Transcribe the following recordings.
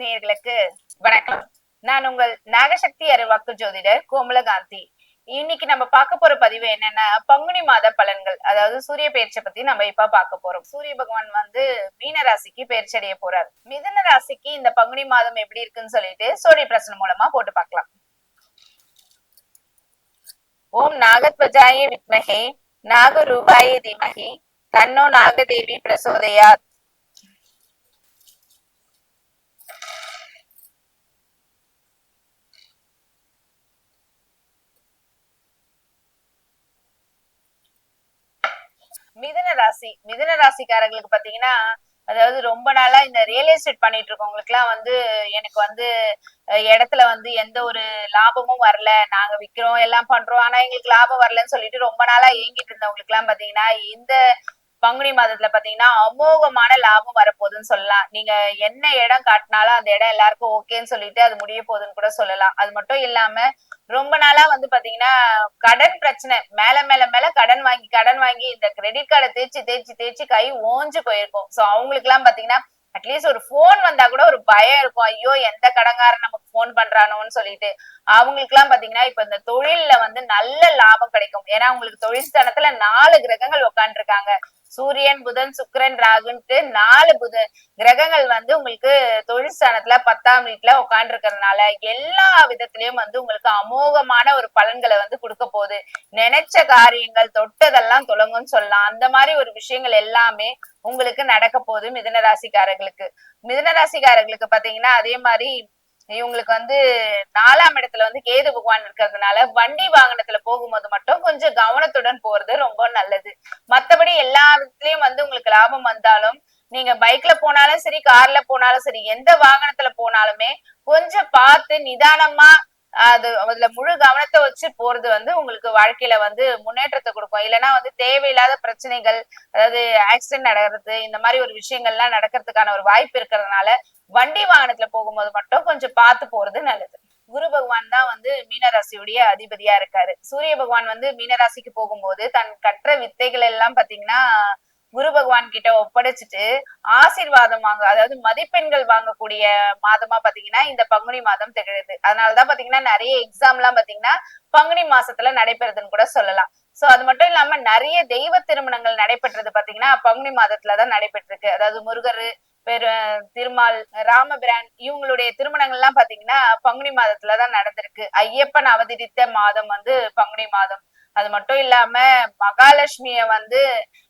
நேயர்களுக்கு வணக்கம். நான் உங்கள் நாகசக்தி அறிவாக்கு ஜோதிடர் கோமலகாந்தி. இன்னைக்கு நம்ம பார்க்க போற பதிவு என்னன்னா பங்குனி மாத பலன்கள் அதாவது சூரிய பயிற்சியை பத்தி நம்ம இப்ப பார்க்க போறோம். சூரிய பகவான் வந்து மீன ராசிக்கு பயிற்சி அடைய போறாரு. மிதன ராசிக்கு இந்த பங்குனி மாதம் எப்படி இருக்குன்னு சொல்லிட்டு சூரிய பிரசனம் மூலமா போட்டு பார்க்கலாம். ஓம் நாகத்வஜாய வித்மகே நாகரூபாய தீமகி தன்னோ நாகதேவி பிரசோதயாத். மிதுன ராசி மிதுன ராசிக்காரங்களுக்கு பாத்தீங்கன்னா அதாவது ரொம்ப நாளா இந்த ரியல் எஸ்டேட் பண்ணிட்டு இருக்கவங்களுக்கு எல்லாம் வந்து எனக்கு வந்து இடத்துல வந்து எந்த ஒரு லாபமும் வரல. நாங்க விக்கிறோம் எல்லாம் பண்றோம். ஆனா எங்களுக்கு லாபம் வரலன்னு சொல்லிட்டு ரொம்ப நாளா ஏங்கிட்டு இருந்தவங்களுக்கு எல்லாம் பாத்தீங்கன்னா இந்த பங்குனி மாதத்துல பாத்தீங்கன்னா அமோகமான லாபம் வரப்போகுதுன்னு சொல்லலாம். நீங்க என்ன இடம் காட்டினாலும் அந்த இடம் எல்லாருக்கும் ஓகேன்னு சொல்லிட்டு அது முடிய போகுதுன்னு கூட சொல்லலாம். அது மட்டும் இல்லாம ரொம்ப நாளா வந்து பாத்தீங்கன்னா கடன் பிரச்சனை. மேல மேல மேல கடன் வாங்கி கடன் வாங்கி இந்த கிரெடிட் கார்டை தேய்ச்சி தேய்ச்சி தேய்ச்சி கை ஓஞ்சு போயிருக்கும். சோ அவங்களுக்கு எல்லாம் பாத்தீங்கன்னா அட்லீஸ்ட் ஒரு போன் வந்தா கூட ஒரு பயம் இருக்கும். ஐயோ எந்த கடங்காரன் நமக்கு போன் பண்றானோன்னு சொல்லிட்டு. அவங்களுக்கு எல்லாம் பாத்தீங்கன்னா இப்ப இந்த தொழில்ல வந்து நல்ல லாபம் கிடைக்கும். ஏன்னா அவங்களுக்கு தொழில் ஸ்தானத்துல நாலு கிரகங்கள் உட்காந்துருக்காங்க சூரியன் புதன் சுக்கரன் ராகுன்ட்டு நாலு புத கிரகங்கள் வந்து உங்களுக்கு தொழில் ஸ்தானத்துல பத்தாம் வீட்டுல உட்கார்ந்து இருக்கிறதுனால எல்லா விதத்திலயும் வந்து உங்களுக்கு அமோகமான ஒரு பலன்களை வந்து கொடுக்க போகுது. நினைச்ச காரியங்கள் தொட்டதெல்லாம் தொடங்கும்னு சொல்லலாம். அந்த மாதிரி ஒரு விஷயங்கள் எல்லாமே உங்களுக்கு நடக்க போகுது மிதுன ராசிக்காரர்களுக்கு மிதுன ராசிக்காரர்களுக்கு பாத்தீங்கன்னா அதே மாதிரி இவங்களுக்கு வந்து நாலாம் இடத்துல வந்து கேது பகவான் இருக்கிறதுனால வண்டி வாகனத்துல போகும்போது மட்டும் கொஞ்சம் கவனத்துடன் போறது ரொம்ப நல்லது. மத்தபடி எல்லா விதத்துலயும் வந்து உங்களுக்கு லாபம் வந்தாலும் நீங்க பைக்ல போனாலும் சரி கார்ல போனாலும் சரி எந்த வாகனத்துல போனாலுமே கொஞ்சம் பார்த்து நிதானமா அது அதுல முழு கவனத்தை வச்சு போறது வந்து உங்களுக்கு வாழ்க்கையில வந்து முன்னேற்றத்தை கொடுக்கும். இல்லைன்னா வந்து தேவையில்லாத பிரச்சனைகள் அதாவது ஆக்சிடென்ட் நடக்கிறது இந்த மாதிரி ஒரு விஷயங்கள்லாம் நடக்கிறதுக்கான ஒரு வாய்ப்பு இருக்கிறதுனால வண்டி வாகனத்துல போகும்போது மட்டும் கொஞ்சம் பார்த்து போறது நல்லது. குரு பகவான் தான் வந்து மீனராசியுடைய அதிபதியா இருக்காரு. சூரிய பகவான் வந்து மீனராசிக்கு போகும்போது தன் கற்ற வித்தைகள் எல்லாம் பாத்தீங்கன்னா குரு பகவான் கிட்ட ஒப்படைச்சிட்டு ஆசீர்வாதம் வாங்க அதாவது மதிப்பெண்கள் வாங்கக்கூடிய மாதமா பாத்தீங்கன்னா இந்த பங்குனி மாதம் திகழுது. அதனாலதான் பாத்தீங்கன்னா நிறைய எக்ஸாம் எல்லாம் பாத்தீங்கன்னா பங்குனி மாசத்துல நடைபெறுதுன்னு கூட சொல்லலாம். சோ அது மட்டும் இல்லாம நிறைய தெய்வ திருமணங்கள் நடைபெற்றது பாத்தீங்கன்னா பங்குனி மாதத்துலதான் நடைபெற்றிருக்கு. அதாவது முருகர் பெரு திருமால் ராமபிரான் இவங்களுடைய திருமணங்கள் எல்லாம் பாத்தீங்கன்னா பங்குனி மாதத்துலதான் நடந்திருக்கு. ஐயப்பன் அவதரித்த மாதம் வந்து பங்குனி மாதம். அது மட்டும் இல்லாம மகாலட்சுமிய வந்து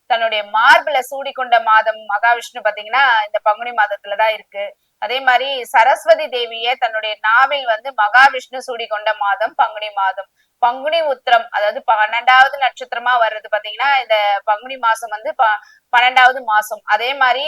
தன்னுடைய மார்பிள சூடிக்கொண்ட மாதம் மகாவிஷ்ணு பாத்தீங்கன்னா இந்த பங்குனி மாதத்துலதான் இருக்கு. அதே மாதிரி சரஸ்வதி தேவிய தன்னுடைய நாவில் வந்து மகாவிஷ்ணு சூடிக்கொண்ட மாதம் பங்குனி மாதம். பங்குனி உத்திரம் அதாவது பன்னெண்டாவது நட்சத்திரமா வர்றது பாத்தீங்கன்னா இந்த பங்குனி மாசம் வந்து ப பன்னெண்டாவது மாசம். அதே மாதிரி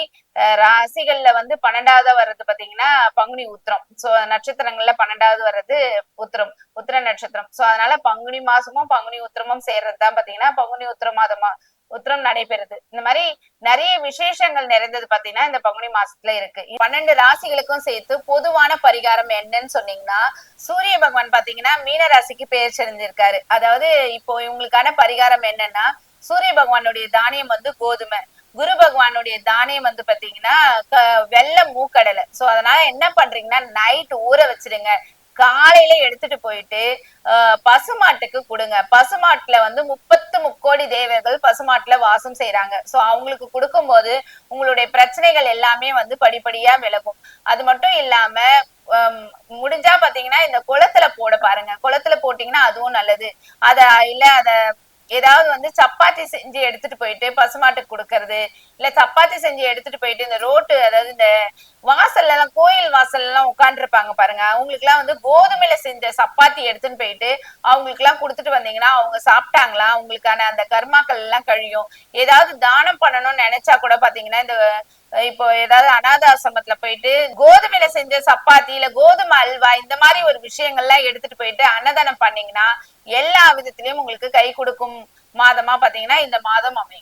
ராசிகள்ல வந்து பன்னெண்டாவது வர்றது பாத்தீங்கன்னா பங்குனி உத்திரம். சோ நட்சத்திரங்கள்ல பன்னெண்டாவது வர்றது உத்திரம் உத்திர நட்சத்திரம். சோ அதனால பங்குனி மாசமும் பங்குனி உத்திரமும் சேர்றதுதான் பாத்தீங்கன்னா பங்குனி உத்திர மாதமா உத்திரம் நடைபெறுது. இந்த மாதிரி நிறைய விசேஷங்கள் நிறைந்தது பாத்தீங்கன்னா இந்த பங்குனி மாசத்துல இருக்கு. பன்னெண்டு ராசிகளுக்கும் சேர்த்து பொதுவான பரிகாரம் என்னன்னு சொன்னீங்கன்னா சூரிய பகவான் பாத்தீங்கன்னா மீன ராசிக்கு பெயர் செறிஞ்சிருக்காரு அதாவது இப்போ இவங்களுக்கான பரிகாரம் என்னன்னா சூரிய பகவானுடைய தானியம் வந்து கோதுமை. குரு பகவானுடைய தானியம் வந்து பாத்தீங்கன்னா க- வெள்ளை மூக்கடலை. சோ அதனால என்ன பண்றீங்கன்னா நைட் ஊற வச்சிருங்க காலையில எடுத்துட்டு போயிட்டு ஆஹ், பசுமாட்டுக்கு கொடுங்க. பசுமாட்டுல வந்து முப்பத்து முக்கோடி தேவர்கள் பசுமாட்டுல வாசம் செய்யறாங்க சோ அவங்களுக்கு கொடுக்கும்போது உங்களுடைய பிரச்சனைகள் எல்லாமே வந்து படிப்படியா விலகும். அது மட்டும் இல்லாம ஹம், முடிஞ்சா பாத்தீங்கன்னா இந்த குளத்துல போட பாருங்க. குளத்துல போட்டீங்கன்னா அதுவும் நல்லது. அத இல்ல அத ஏதாவது வந்து சப்பாத்தி செஞ்சு எடுத்துட்டு போயிட்டு பசுமாட்டுக்கு கொடுக்கறது இல்ல சப்பாத்தி செஞ்சு எடுத்துட்டு போயிட்டு இந்த ரோட்டு அதாவது இந்த வாசல் எல்லாம் உட்காந்துருப்பாங்க பாருங்க. அவங்களுக்கு எல்லாம் வந்து கோதுமையில செஞ்ச சப்பாத்தி எடுத்துன்னு போயிட்டு அவங்களுக்கு எல்லாம் கொடுத்துட்டு வந்தீங்கன்னா அவங்க சாப்பிட்டாங்களா? அவங்களுக்கான அந்த கர்மாக்கள் எல்லாம் கழியும். ஏதாவது தானம் பண்ணணும்னு நினைச்சா கூட பாத்தீங்கன்னா இந்த இப்போ ஏதாவது அனாத ஆசிரமத்துல போயிட்டு கோதுமையில செஞ்ச சப்பாத்தி இல்ல கோதுமை அல்வா இந்த மாதிரி ஒரு விஷயங்கள்லாம் எடுத்துட்டு போயிட்டு அன்னதானம் பண்ணீங்கன்னா எல்லா விதத்திலயும் உங்களுக்கு கை கொடுக்கும் மாதமா பாத்தீங்கன்னா இந்த மாதம் அமையும்.